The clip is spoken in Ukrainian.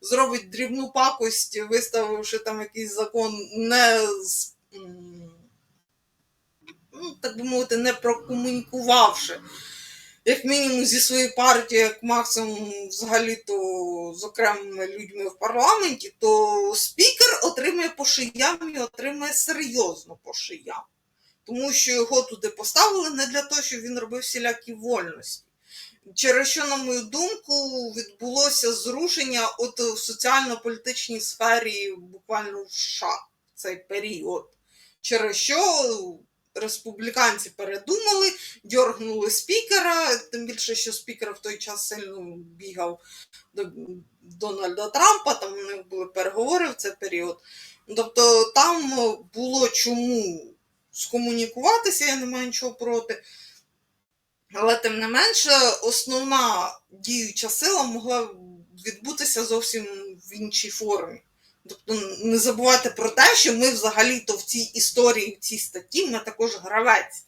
зробить дрібну пакость, виставивши там якийсь закон, не ну, так би мовити, не прокомунікувавши. Як мінімум зі своєю партією, як максимум взагалі-то з окремими людьми в парламенті, то спікер отримує по шиям і отримує серйозно по шиям. Тому що його туди поставили не для того, щоб він робив всілякі вольності. Через що, на мою думку, відбулося зрушення от в соціально-політичній сфері буквально в США цей період. Через що республіканці передумали, дьоргнули спікера, тим більше, що спікер в той час сильно бігав до Дональда Трампа, там у них були переговори в цей період. Тобто там було чому скомунікуватися, я не маю нічого проти. Але тим не менше, основна діюча сила могла відбутися зовсім в іншій формі. Тобто не забувати про те, що ми взагалі-то в цій історії, в цій статті, ми також гравець.